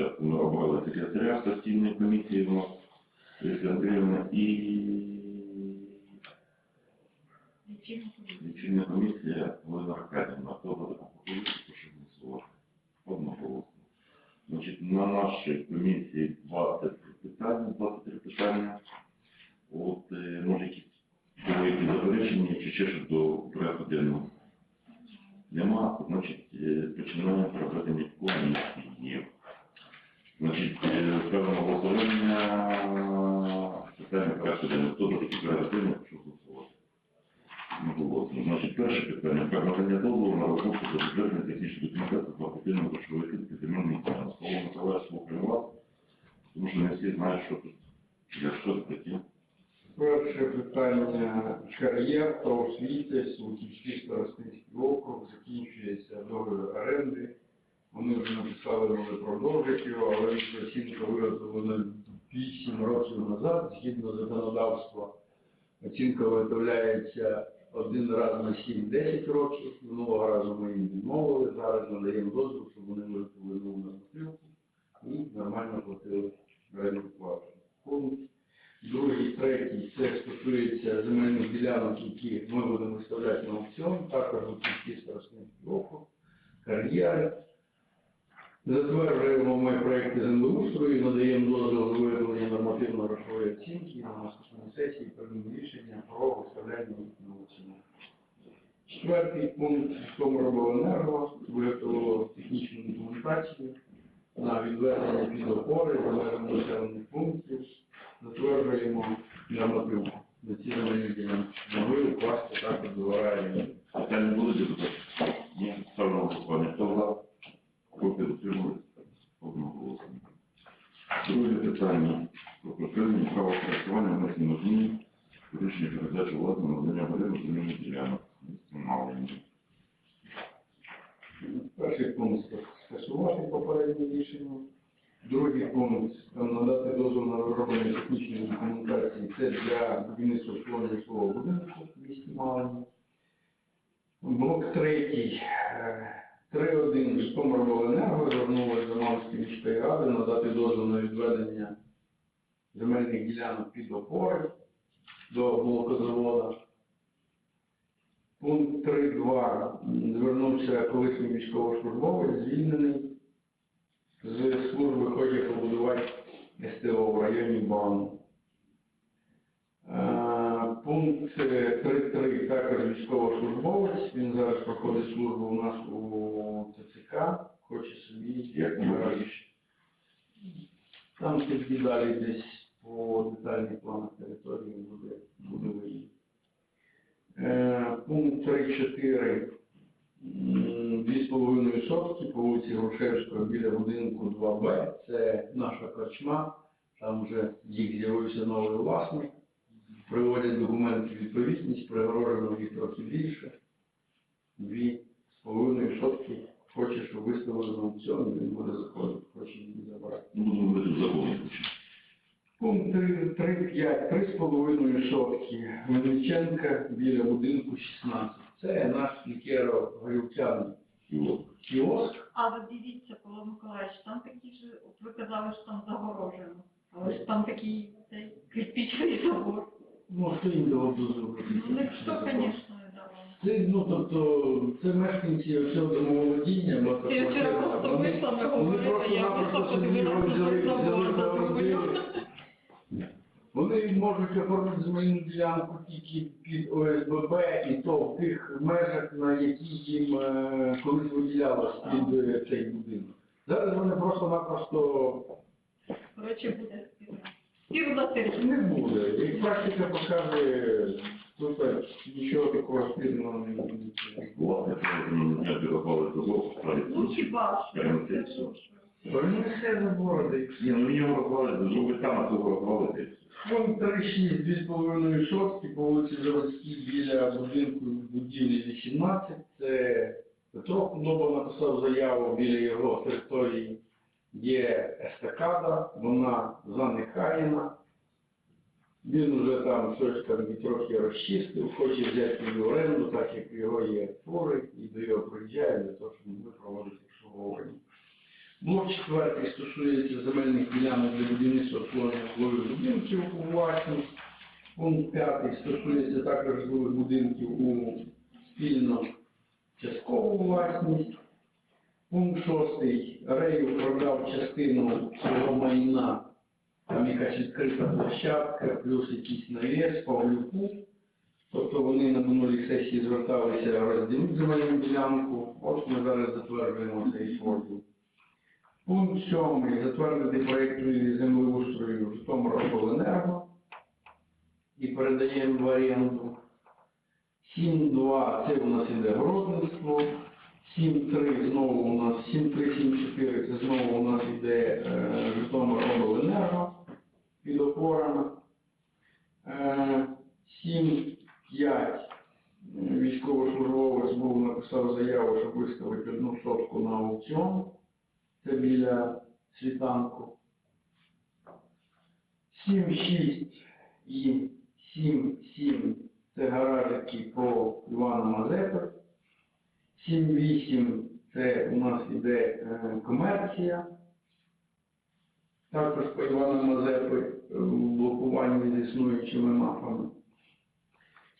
спочатку ми обрали секретаря постійної комісії у нас Леся Андріївна і лічильна комісія Олена Аркадівна. Хто буде пропозицію, прошу голосувати. Одноголосно. Значить, на нашій комісії 20 питань, 23 питання. От, е, може, якісь були якісь заперечення чи ще щось до порядку денного? Нема, значить, е, починаємо проведення комісії. Значить, е, ставимо на питання порядку денного. Хто за такі денний, прошу голосувати. Голосно. Значить, перше питання про надання дозволу на розробку та затвердження технічної документації по активному грошової кілки земельних ділянок. Слово Миколаїв, слухаємо вас, тому що не всі знають, що тут, для що це таке. Перше питання кар'єр та освіти, Сутівський старостинський округ, закінчується договір оренди. Вони вже написали, вони продовжать його, але оцінка виготовлена 8 років назад, згідно законодавства. Оцінка виготовляється один раз на 7-10 років. Минулого разу ми їм відмовили, зараз надаємо дозвіл, щоб вони виготовили нову нормативку і нормально платили орендну плату. Другий, третій, це стосується земельних ділянок, які ми будемо виставляти на аукціон, також у кількі старостинський округ, кар'єри. Затверджуємо ми проекти землеустрою, і надаємо дозвіл на виявлення нормативно-грошової оцінки на наступній сесії приймемо рішення про виставляння на аукціон. Четвертий пункт Комробленерго виготовило технічну документацію на відведення під опори земельних населених пунктів затверджуємо нормативу на ці земельні ділянки. Могли укласти також договорення. Питання були депутати? Ні, ставимо на голосування. Хто за? Проти утримали? Одноголосно. Друге питання про припинення права користування внесення змін у рішення передачі влади на надання оренду земельних ділянок. Малені. Перший пункт скасувати попереднє рішення. Другий пункт надати дозвіл на розроблення технічної документації. Це для будівництва житлового будинку в місті Малині. Блок третій. Е, 3.1 Житомирбленерго звернулося до Малинської міської ради надати дозвіл на відведення земельних ділянок під опори до блокозавода. Пункт 3.2 звернувся колишній військовослужбовець, звільнений з служби хоче побудувати СТО в районі Бану. Е, Пункт 3.3 також військовослужбовець, він зараз проходить службу у нас у ТЦК, хоче собі Як гараж. Там тоді далі десь по детальних планах території буде, буде виїзд. Е, Пункт 3.4 М, 2,5 сотки по вулиці Грушевського біля будинку 2Б. Це наша корчма. Там вже їх з'явився новий власник. Приводять документи відповідність, пригорожено їх трохи більше. Дві з половиною сотки. Хоче, щоб виставили на аукціон, він буде заходити, хоче її забрати. Ну, будемо говорити в законі. Пункт 3.5, 3,5 сотки. Мельниченка біля будинку 16. Це наш лікеро горілчаний кіоск. А ви дивіться, Павло Миколаївич, там такі ж, от ви казали, що там загорожено. Але ж там такий цей кирпичний забор. Ну, дозвіл? Ну, не звісно, не. Це, ну, тобто, це мешканці цього домоволодіння. Я вчора просто вийшла, ми говорили, я просто подивилася на забор, задумала. Вони можуть оформити земельну ділянку тільки під ОСББ, і то в тих межах, на які їм е, колись виділялось під е, цей будинок. Зараз вони просто-напросто Коротше, буде спірно. Спір не буде. І практика покаже, тут нічого такого спільного не. Власне, голосу. Ну хіба ж? Прямо це все. Вони все заборони. Ні, ну його розвалити, зробити там, а того розвалити. Пункт 3.6, 2,5 сотки по вулиці Заводській біля будинку будівлі 18. Це Петро Худоба написав заяву біля його території. Є естакада, вона занехаєна. Він вже там щось там трохи розчистив, хоче взяти її в оренду, так як його є фури, і до його приїжджає для того, щоб ми проводити обслуговування. Блок четвертий стосується земельних ділянок для будівництва обслуговування будинків у власність. Пункт п'ятий стосується також будинків у спільну часткову власність. Пункт шостий. Рею продав частину свого майна, там якась відкрита площадка, плюс якийсь навіс, Павлюку. Тобто вони на минулій сесії зверталися розділити земельну ділянку. От ми зараз затверджуємо цей поділ. Пункт сьомий. Затвердити проєкт землеустрою Житомиробленерго і передаємо в оренду. 7.2 це у нас іде городництво. 7.3 знову у нас 7.3, 7.4 це знову у нас іде е, Житомиробленерго під опорами. Е, 7.5 військовослужбовець був написав заяву, щоб виставити одну сотку на аукціон. Це біля світанку. 7.6 і 7.7 це гаражики по Івана Мазепи. 7.8 це у нас іде е, комерція. Також по Івана Мазепи е, в блокуванні з існуючими мапами.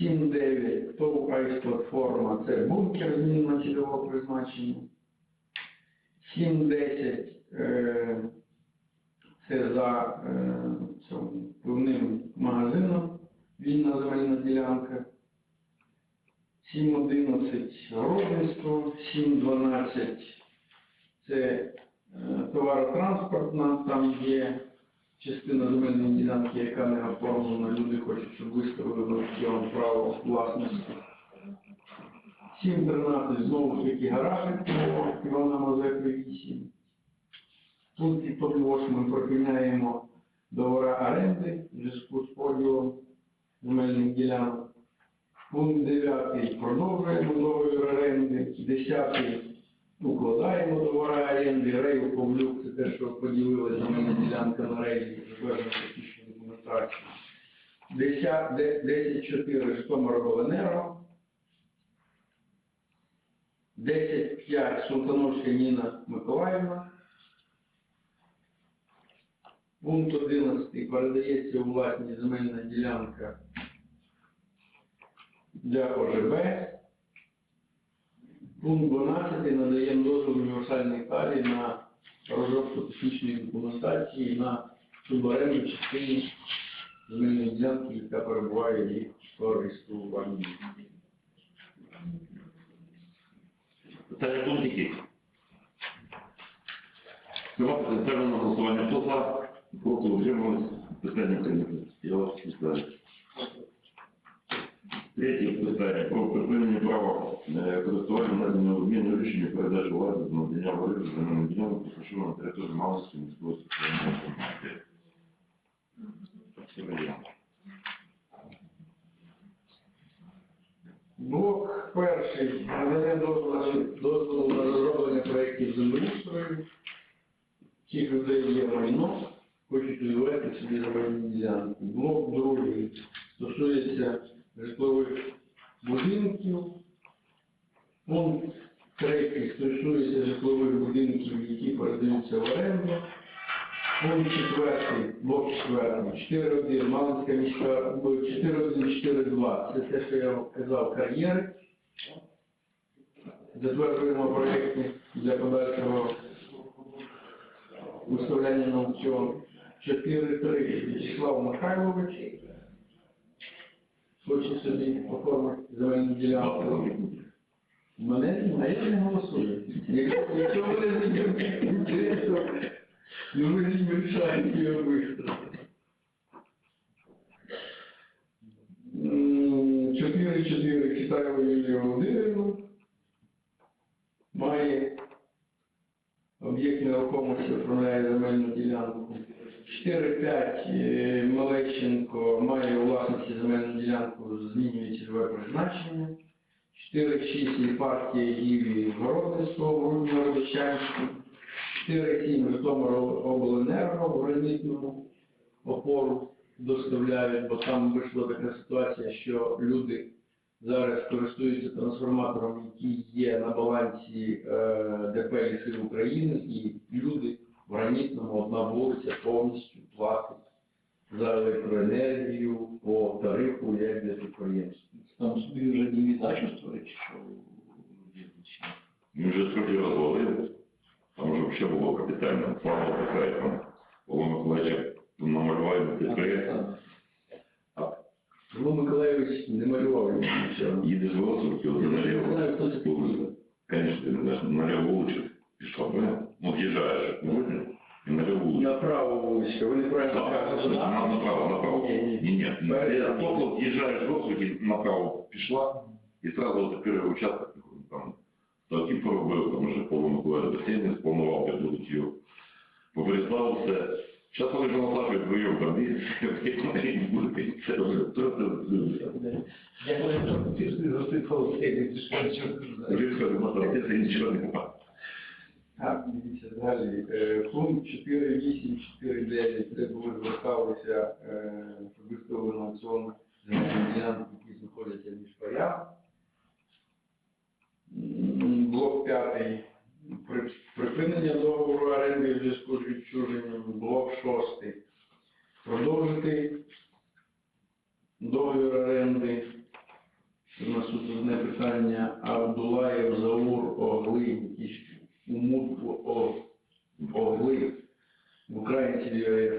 7.9 ТОВ платформа це бункер змінно цільового призначення. 7.10 е, це за е, пивним магазином вільна земельна ділянка. 7.11 городництво, 7.12 це е, товаротранспортна, там є частина земельної ділянки, яка не оформлена, люди хочуть, щоб виставили на право власності. 7.13 знову ж таки гаражик Івана Мазепи 8. В пункті під 8 припиняємо договори оренди в зв'язку з поділом земельних ділянок. Пункт 9 продовжуємо договір оренди. 10 укладаємо договори оренди. Рейл Павлюк це те, що поділили земельна ділянка на рейлі, затверджено технічну документацію. 10 де- 10.4 Житомиробленерго. 10.5 Султановська Ніна Миколаївна. Пункт 11 передається у власність земельна ділянка для ОЖБ. Пункт 12 надаємо дозвіл універсальній тарі на розробку технічної документації на суборенду частині земельної ділянки, яка перебуває в користуванні. Питання тут які? Нема ставлю на голосування. Хто за? Проти утримались? Питання прийнято. Я вас вітаю. Третє питання про припинення права е, користування надання обміну рішення передачі влади з надання влади земельної ділянки поширено на території Малинської міської соціальної громади. Сергій. Блок перший. Надання дозволу дозволу на розроблення проєктів землеустрою. Цих людей є майно, хочуть відвести собі земельні ділянки. Блок другий стосується житлових будинків. Пункт третій стосується житлових будинків, які передаються в оренду. Пункт четвертий, блок четвертий, 4.1, Малинська міська, 4.1, 4.2, це те, що я казав, кар'єри. Затверджуємо проєкти для подальшого виставляння на аукціон. 4.3, В'ячеслав Михайлович. Хоче собі оформити земельну ділянку. Мене, а я не голосую. Якщо мене не ну ви не вирішаєте його виставити. Чотири чотири Китаєва Юлія Володимирівна має об'єкт нерухомості, оформляє земельну ділянку. 4-5 Малещенко має у власності земельну ділянку, змінює цільове призначення. 4-6 партія Єві Городництво в Грудно-Родичанську. 4-7 Житомир обленерго в гранітному опору доставляють, бо там вийшла така ситуація, що люди зараз користуються трансформатором, який є на балансі е, ДП «Ліси України, і люди В Гранітному одна вулиця повністю платить за електроенергію по тарифу, як для підприємств. Там собі вже не віддачу створить, що є? Ми вже трохи розвалили. Там вже взагалі було капітально. Слава така, як там Павло Миколаївич намалював підприємство. Павло Миколаївич не малював нічого. Їдеш в Остров, Я не наліво. знаю, хто це такий. Конечно, вулицю пішла, правильно? Ну, в'їжджаєш, вроді, і наліво вулицю. Направо вуличка, ви неправильно Так, кажете. на- направо, направо. Ні, ні. Поплав, їжджаєш в Остров, направо пішла, і сразу от перший участок, там, ставки поробив, там вже Павло Миколаївич басейн спланував, я тут його попереслав все. Зараз вони ж насаджують вдвоєм там, і буде, це вже Я говорю, що ти ж зростив холостейний, ти що нічого не. Різко демонстрація, нічого не немає. Дивіться далі. Е, Пункт 4.8.4.9, де були зверталися, е, щоб на аукціон ділянки, які знаходяться між полями. Блок 5. Припинення договору оренди в зв'язку з відчуженням. Блок 6. Продовжити договір оренди. У нас тут одне питання Абдулаєв Заур Огли, умут о- Огли. В Українці є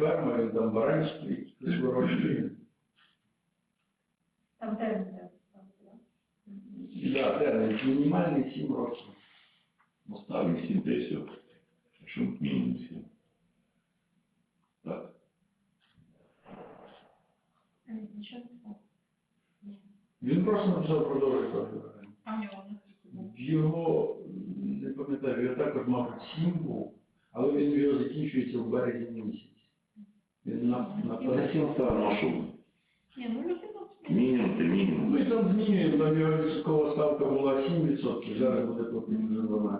там баранський вирощує. Там термін. Да, термін мінімальний 7 років. Ну, 7 та и все. Якщо мінімум 7. Так. Він просто написав продовжити договір оренди. А в нього не було. В Його, пам'ятаю, його також, мабуть, 7 був, але він його закінчується в березні місяці. Він на, на Та 7 став нашу. Ні, ну Мінімум це Ну мінімум. і там змінюємо, там його відсоткова ставка була 7%, зараз буде вже 12%.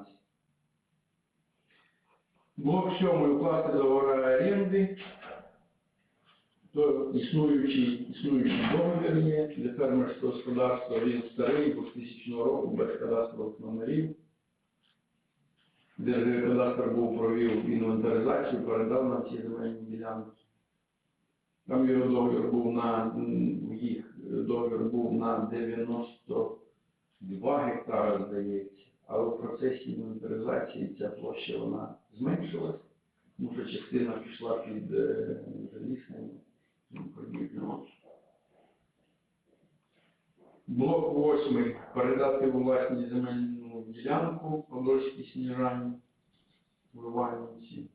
Блок 7 укласти договори оренди. То існуючий, існуючий договір є для фермерського господарства, він старий, 2000 року, без кадастрових номерів. Держгеокадастр був провів інвентаризацію, передав нам ці земельні ділянки. Там його договір був на їх договір був на 92 гектари, здається, але в процесі інвентаризації ця площа вона зменшилась, тому що частина пішла під е, заліснення. і. Блок 8. Передати у власність земельну ділянку Подольській сніжання, вливаємо Іванівці.